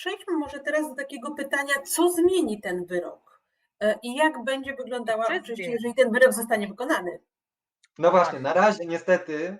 przejdźmy może teraz do takiego pytania, co zmieni ten wyrok E, i jak będzie wyglądała, oczywiście, zmieni? jeżeli ten wyrok zostanie wykonany. No właśnie, na razie niestety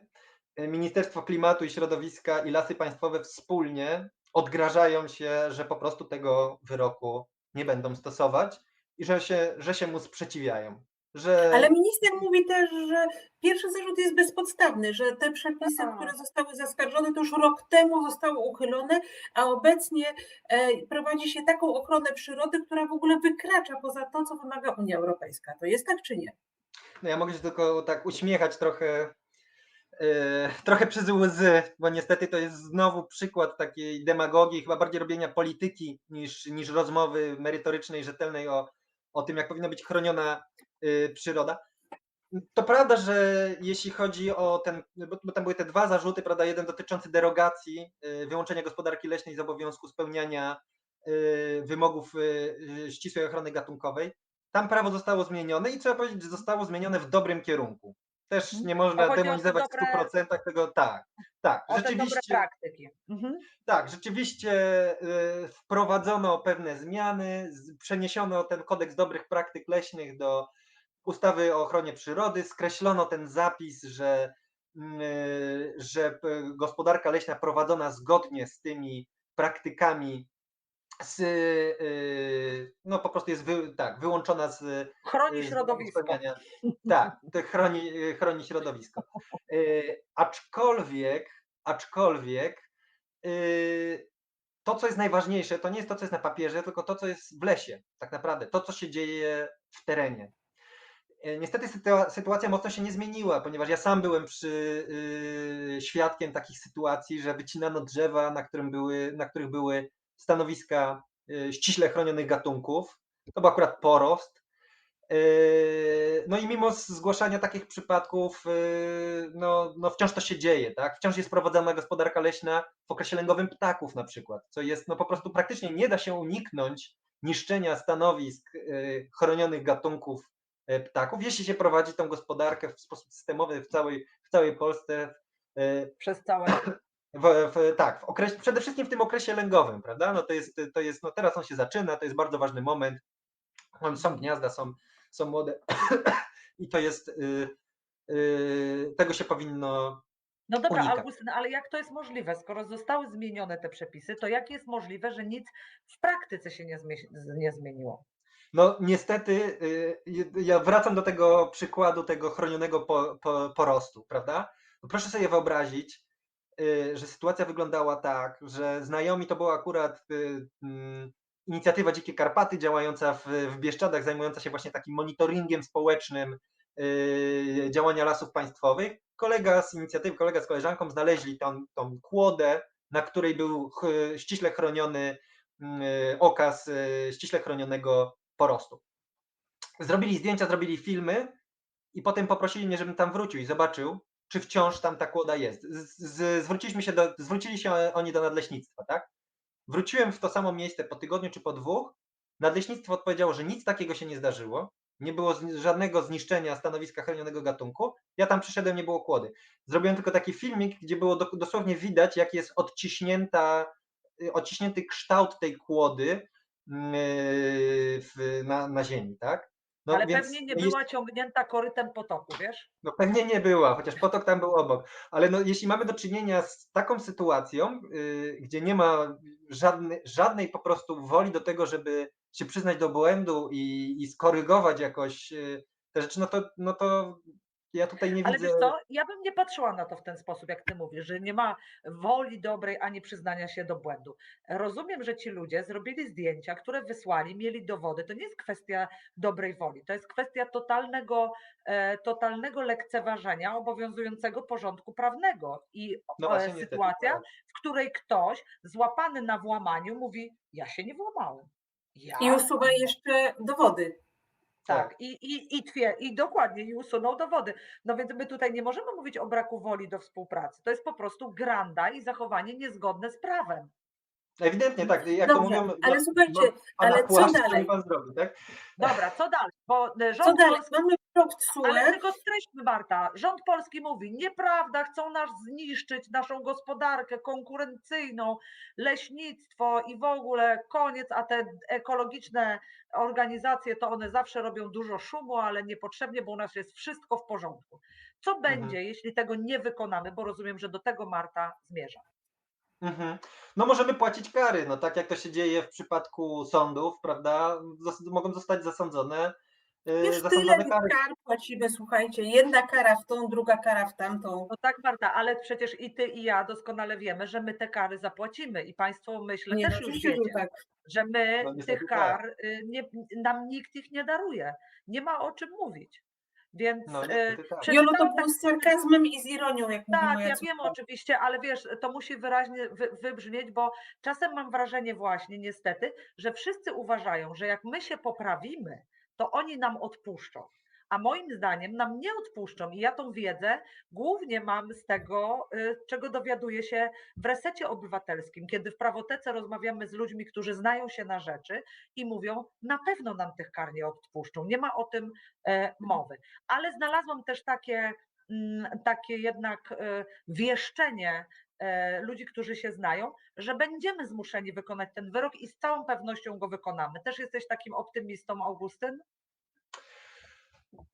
y, Ministerstwo Klimatu i Środowiska i Lasy Państwowe wspólnie odgrażają się, że po prostu tego wyroku nie będą stosować i że się, że się mu sprzeciwiają. Że... Ale minister mówi też, że pierwszy zarzut jest bezpodstawny, że te przepisy, które zostały zaskarżone, to już rok temu zostały uchylone, a obecnie e, prowadzi się taką ochronę przyrody, która w ogóle wykracza poza to, co wymaga Unia Europejska. To jest tak czy nie? No ja mogę się tylko tak uśmiechać trochę, yy, trochę przez łzy, bo niestety to jest znowu przykład takiej demagogii, chyba bardziej robienia polityki niż, niż rozmowy merytorycznej, rzetelnej o, o tym, jak powinna być chroniona przyroda. To prawda, że jeśli chodzi o ten, bo, tam były te dwa zarzuty, prawda, jeden dotyczący derogacji, yy, wyłączenia gospodarki leśnej z obowiązku spełniania yy, wymogów ścisłej ochrony gatunkowej, tam prawo zostało zmienione i trzeba powiedzieć, że zostało zmienione w dobrym kierunku. Też nie można chodzi demonizować w dobre- 100% tego, tak, tak, O te dobre rzeczywiście, praktyki. Mhm. tak, rzeczywiście y, wprowadzono pewne zmiany, przeniesiono ten kodeks dobrych praktyk leśnych do ustawy o ochronie przyrody, skreślono ten zapis, że, mm, y, że p- gospodarka leśna prowadzona zgodnie z tymi praktykami z, y, no po prostu jest wy, tak, wyłączona z Chroni z środowisko. Tak, to chroni, chroni środowisko. Y, aczkolwiek, aczkolwiek y, to, co jest najważniejsze, to nie jest to, co jest na papierze, tylko to, co jest w lesie, tak naprawdę, to, co się dzieje w terenie. Y, Niestety sytua- sytuacja mocno się nie zmieniła, ponieważ ja sam byłem przy, y, świadkiem takich sytuacji, że wycinano drzewa, na, którym były, na których były stanowiska y, ściśle chronionych gatunków. To był akurat porost. Yy, No i mimo zgłaszania takich przypadków, yy, no, no wciąż to się dzieje, tak? Wciąż jest prowadzona gospodarka leśna w okresie lęgowym ptaków na przykład, co jest no po prostu praktycznie nie da się uniknąć niszczenia stanowisk chronionych gatunków ptaków, jeśli się prowadzi tą gospodarkę w sposób systemowy w całej, w całej Polsce, yy, Przez całe. w, w, tak, w okresie, przede wszystkim w tym okresie lęgowym, prawda? No to jest, to jest, no teraz on się zaczyna, to jest bardzo ważny moment. Są gniazda, są, są młode i to jest, y, y, tego się powinno, No dobra, unikać. Augustyn, ale jak to jest możliwe? Skoro zostały zmienione te przepisy, to jak jest możliwe, że nic w praktyce się nie, zmie- nie zmieniło? No niestety, y, ja wracam do tego przykładu tego chronionego po, po, porostu, prawda? Proszę sobie wyobrazić, y, że sytuacja wyglądała tak, że znajomi to była akurat y, mm, inicjatywa Dzikie Karpaty działająca w, w Bieszczadach, zajmująca się właśnie takim monitoringiem społecznym działania lasów państwowych. Kolega z inicjatywy, kolega z koleżanką znaleźli tą, tą kłodę, na której był ściśle chroniony mm, okaz ściśle chronionego porostu. Zrobili zdjęcia, zrobili filmy i potem poprosili mnie, żebym tam wrócił i zobaczył, czy wciąż tam ta kłoda jest. Z, z, zwróciliśmy się do, zwrócili się oni do nadleśnictwa, tak? Wróciłem w to samo miejsce po tygodniu czy po dwóch. Nadleśnictwo odpowiedziało, że nic takiego się nie zdarzyło. Nie było żadnego zniszczenia stanowiska chronionego gatunku. Ja tam przyszedłem, nie było kłody. Zrobiłem tylko taki filmik, gdzie było do, dosłownie widać, jak jest odciśnięta, y, odciśnięty kształt tej kłody w, na, na ziemi, tak? No ale więc pewnie nie jeśli- była ciągnięta korytem potoku, wiesz? no pewnie nie była, chociaż potok tam był obok. Ale no, jeśli mamy do czynienia z taką sytuacją, yy, gdzie nie ma żadnej, żadnej po prostu woli do tego, żeby się przyznać do błędu i, i skorygować jakoś yy, te rzeczy, no to, no to ja tutaj nie Ale widzę. wiesz co, ja bym nie patrzyła na to w ten sposób, jak ty mówisz, że nie ma woli dobrej ani przyznania się do błędu. Rozumiem, że ci ludzie zrobili zdjęcia, które wysłali, mieli dowody. To nie jest kwestia dobrej woli, to jest kwestia totalnego, e, totalnego lekceważenia obowiązującego porządku prawnego i No e, sytuacja, tak. w której ktoś złapany na włamaniu mówi: Ja się nie włamałem. Ja? I usuwa jeszcze dowody. Tak, i, i, i, twie, i dokładnie, i usunął dowody. No więc my tutaj nie możemy mówić o braku woli do współpracy. To jest po prostu granda i zachowanie niezgodne z prawem. Ewidentnie tak, jak to Dobrze, mówią. ale słuchajcie, ale co dalej? pan zrobi, tak? Dobra, co dalej? Bo e, Co rząd dalej? polski Mamy Ale tylko streśćmy, Marta. Rząd polski mówi, nieprawda, chcą nas zniszczyć, naszą gospodarkę konkurencyjną, leśnictwo i w ogóle koniec, a te ekologiczne organizacje to one zawsze robią dużo szumu, ale niepotrzebnie, bo u nas jest wszystko w porządku. Co będzie, jeśli tego nie wykonamy, bo rozumiem, że do tego Marta zmierza. Mhm. No możemy płacić kary, no tak jak to się dzieje w przypadku sądów, prawda? Zos- mogą zostać zasądzone, Już tyle kar płacimy, słuchajcie, jedna kara w tą, druga kara w tamtą. No tak, Marta, ale przecież i ty, i ja doskonale wiemy, że my te kary zapłacimy i państwo, myślę, Nie, no, też już oczywiście, że wiecie. tak. że my No tych tak. kar, y, nie, nam nikt ich nie daruje. Nie ma o czym mówić. Więc No y, tak. Jolu, to było z sarkazmem i z ironią, jak mówi tak, moja ja córka. wiem oczywiście, ale wiesz, to musi wyraźnie wy, wybrzmieć, bo czasem mam wrażenie właśnie niestety, że wszyscy uważają, że jak my się poprawimy, to oni nam odpuszczą. A moim zdaniem nam nie odpuszczą i ja tą wiedzę głównie mam z tego, y, czego dowiaduję się w resecie obywatelskim, kiedy w prawotece rozmawiamy z ludźmi, którzy znają się na rzeczy i mówią, na pewno nam tych kar nie odpuszczą. Nie ma o tym e, mowy. Ale znalazłam też takie, mm, takie jednak e, wieszczenie ludzi, którzy się znają, że będziemy zmuszeni wykonać ten wyrok i z całą pewnością go wykonamy. Też jesteś takim optymistą, Augustyn?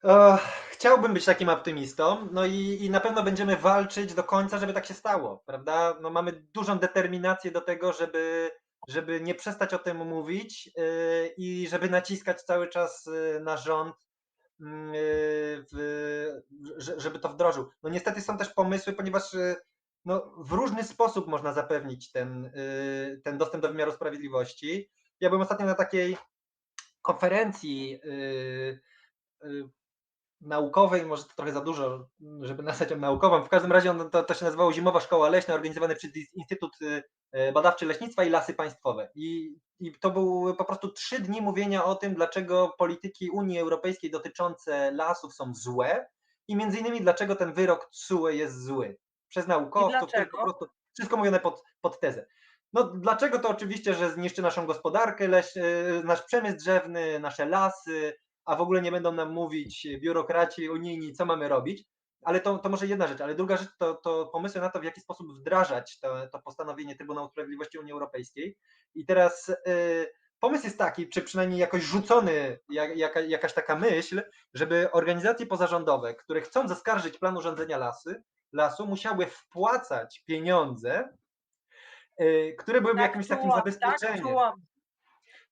E, Chciałbym być takim optymistą, no i, i na pewno będziemy walczyć do końca, żeby tak się stało, prawda? No mamy dużą determinację do tego, żeby, żeby nie przestać o tym mówić yy, i żeby naciskać cały czas na rząd, że- żeby to wdrożył. No niestety są też pomysły, ponieważ no, w różny sposób można zapewnić ten, yy, ten dostęp do wymiaru sprawiedliwości. Ja byłem ostatnio na takiej konferencji yy, yy, naukowej, może to trochę za dużo, żeby nazwać ją naukową. W każdym razie to, to się nazywało Zimowa Szkoła Leśna, organizowane przez Instytut y, y, Badawczy Leśnictwa i Lasy Państwowe. I, I to były po prostu trzy dni mówienia o tym, dlaczego polityki Unii Europejskiej dotyczące lasów są złe i między innymi dlaczego ten wyrok TSUE jest zły. Przez naukowców, dlaczego? po prostu wszystko mówione pod, pod tezę. No dlaczego to oczywiście, że zniszczy naszą gospodarkę, leś, y, nasz przemysł drzewny, nasze lasy, a w ogóle nie będą nam mówić biurokraci unijni, co mamy robić. Ale to, to może jedna rzecz, ale druga rzecz to, to pomysły na to, w jaki sposób wdrażać to, to postanowienie Trybunału Sprawiedliwości Unii Europejskiej. I teraz y, pomysł jest taki, czy przynajmniej jakoś rzucony, jak, jaka, jakaś taka myśl, żeby organizacje pozarządowe, które chcą zaskarżyć plan urządzenia lasy, lasu, musiały wpłacać pieniądze, y, które byłyby jakimś takim czułam, zabezpieczeniem. Tak, czułam.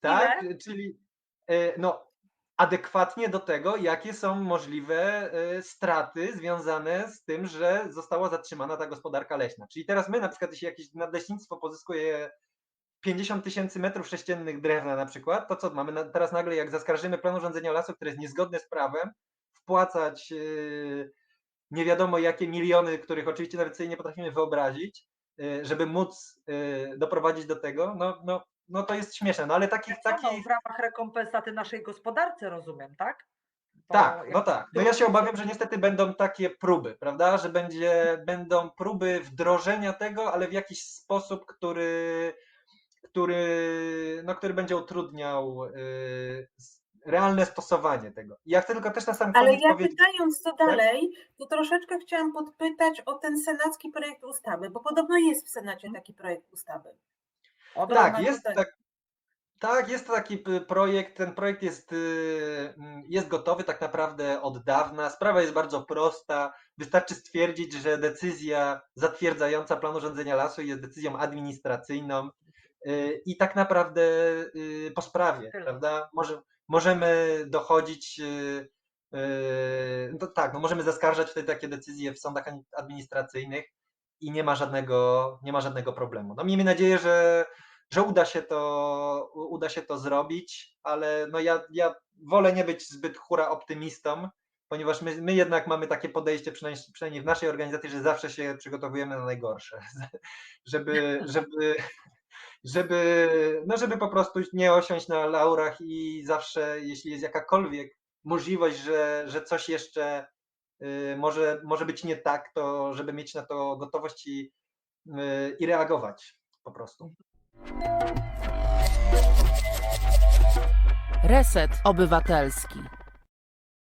Tak, czyli e, no, adekwatnie do tego, jakie są możliwe e, straty związane z tym, że została zatrzymana ta gospodarka leśna. Czyli teraz my na przykład, jeśli jakieś nadleśnictwo pozyskuje 50 tysięcy metrów sześciennych drewna na przykład, to co mamy teraz nagle, jak zaskarżymy plan urządzenia lasu, które jest niezgodne z prawem, wpłacać e, nie wiadomo jakie miliony, których oczywiście nawet sobie nie potrafimy wyobrazić, e, żeby móc e, doprowadzić do tego, no, no, no to jest śmieszne, no ale takich, no, takich w ramach rekompensaty naszej gospodarce, rozumiem, tak? Bo Tak, no tak. No ja się obawiam, że niestety będą takie próby, prawda? Że będzie, będą próby wdrożenia tego, ale w jakiś sposób, który, który, no, który będzie utrudniał y, realne stosowanie tego. I ja chcę tylko też na sam Ale koniec ja powiedzieć. pytając co dalej, to troszeczkę chciałam podpytać o ten senacki projekt ustawy, bo podobno jest w Senacie taki projekt ustawy. Od Tak, jest, tak, tak, jest taki p- projekt. Ten projekt jest, y, mm, jest gotowy tak naprawdę od dawna. Sprawa jest bardzo prosta. Wystarczy stwierdzić, że decyzja zatwierdzająca plan urządzenia lasu jest decyzją administracyjną y, i tak naprawdę y, po sprawie, prawda? Może, możemy dochodzić. y, y, No tak, no możemy zaskarżać wtedy takie decyzje w sądach administracyjnych i nie ma żadnego, nie ma żadnego problemu. No miejmy nadzieję, że, że uda się to, uda się to zrobić, ale no ja, ja wolę nie być zbyt hura optymistą, ponieważ my, my jednak mamy takie podejście, przynajmniej, przynajmniej w naszej organizacji, że zawsze się przygotowujemy na najgorsze, żeby, żeby, żeby, no żeby po prostu nie osiąść na laurach i zawsze, jeśli jest jakakolwiek możliwość, że, że coś jeszcze y, może, może być nie tak, to żeby mieć na to gotowość i, y, i reagować po prostu. Reset Obywatelski.